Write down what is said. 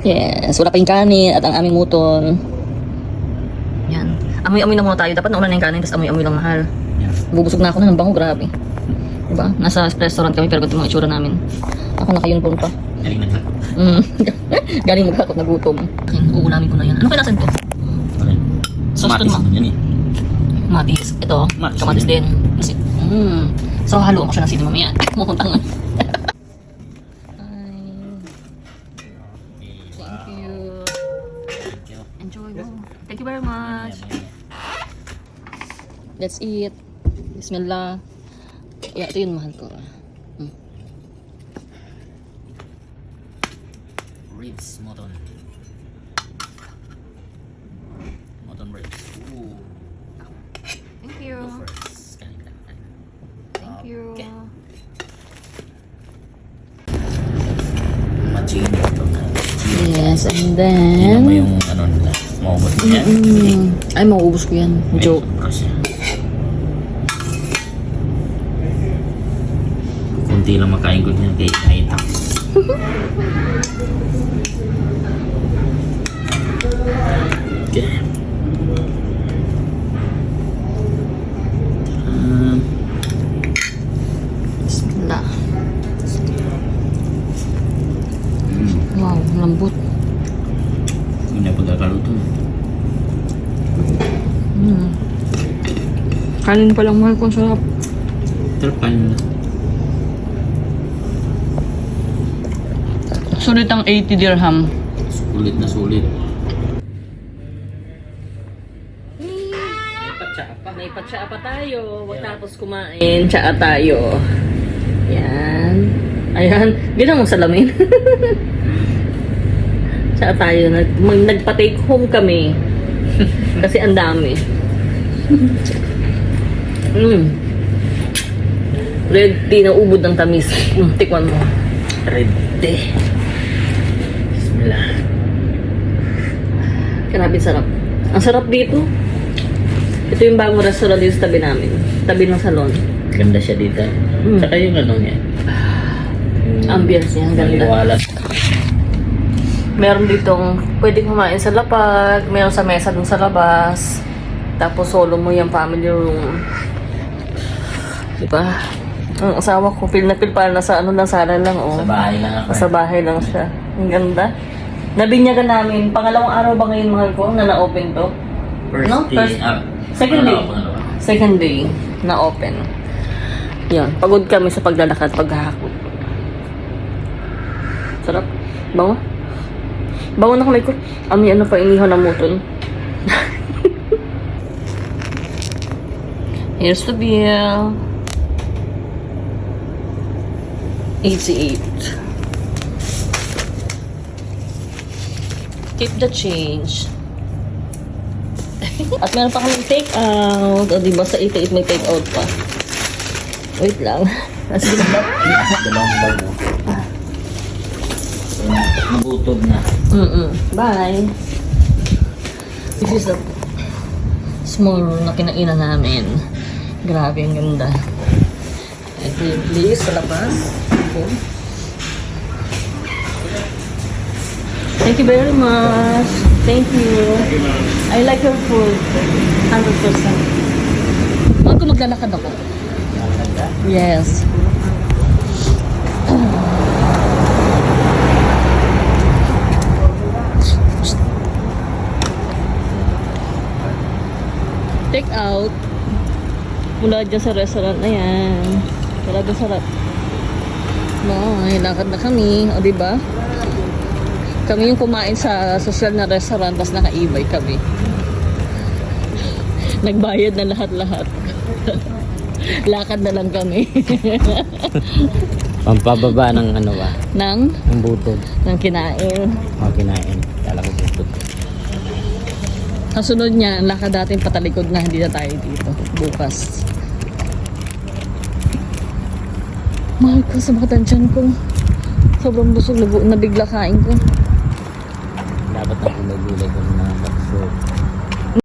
Yes, wala pa yung kanin at ang aming muton. Yan. Amoy-amoy na muna tayo. Dapat nauna na yung kanin, tapos amoy-amoy lang mahal. Yan. Bubusog na ako na ng bango, grabe. Diba? Nasa restaurant kami, pero ganito mga itsura namin. Ako naka-uniform pa. Galing na Mm. Galing maghakot na gutom. Uulamin ko na yan. Ano kaya nasan to? Okay. Matis naman. yan eh. Matis. Ito, Matis kamatis din. Kasi, mm. So, halo ko siya ng sili mamaya. Mukhang Let's eat. Bismillah. Yeah, ito yun mahal ko. Mm. Ribs, moton. Moton ribs. Ooh. Thank you. Go first. Kain ka. kain. Thank you. Okay. Machine. Yes, and Tingnan then... mo yung ano nila. Maubot mo yan. Mm. Ay, mauubos ko yan. Joke. Ay, Kunti lang makain ko niyan kay Aita. okay. Um, mm, lambot. yun na pagkakaluto. Mm. Kanin pa lang mahal ko, ang sarap. Pero kain na. Sulit ang 80 dirham. Sulit na sulit. May patsa pa. May pa tayo. Huwag tapos kumain. Tsaa tayo. Yan. Ayan. Bilang mo salamin. Tsaa tayo. Nag, nagpa-take home kami. Kasi ang dami. mm. Red tea na ubod ng tamis. Mm, tikman mo. Red tea. Bismillah. Grabe sarap. Ang sarap dito. Ito yung bagong restaurant dito sa tabi namin. Tabi ng salon. Ganda siya dito. Mm. Saka yung ano niya. yung Ambience niya, ang ganda. maliwala. Meron ditong pwede kumain sa lapag, meron sa mesa dun sa labas. Tapos solo mo yung family room. Diba? Ang asawa ko, feel na feel parang nasa ano lang sala lang, oh. Sa bahay lang ako. Nasa bahay lang siya. Ang ganda. Nabinyagan namin, pangalawang araw ba ngayon mahal ko na na-open to? First No? day. First- ah, second day. Second day na open. Yun, pagod kami sa paglalakad, paghahakot. Sarap. Bango. Bango na kamay ko. Ami ano pa, inihaw na muton. Here's the bill. 88. Keep the change. At meron pa kaming take out. O diba sa 88 may take out pa. Wait lang. Nasa gitna. Dalawang bago. Nabutod na. Mm-mm. Bye. This is a small room na kinainan namin. Grabe, ang ganda. Ito yung place sa labas. Ito. Thank you very much. Thank you. I like your food. 100%. Bago maglalakad ako. Yes. Take out. Mula dyan sa restaurant na yan. Grabe sarap. Bye, lakad na kami. O, di ba? Kami yung kumain sa social na restaurant, tapos naka-e-bike kami. Nagbayad na lahat-lahat. Lakad na lang kami. Pampababa ng ano ba? Nang, Ng butod. nang kinain. Mga kinain. Kala ko butod. Kasunod niya, lakad natin patalikod na, hindi na tayo dito. Bukas. Mahal ko sa mga tansyan ko. Sobrang busog, nab- nabigla kain ko. Dapat na gulay-gulay ko ng mga bakso.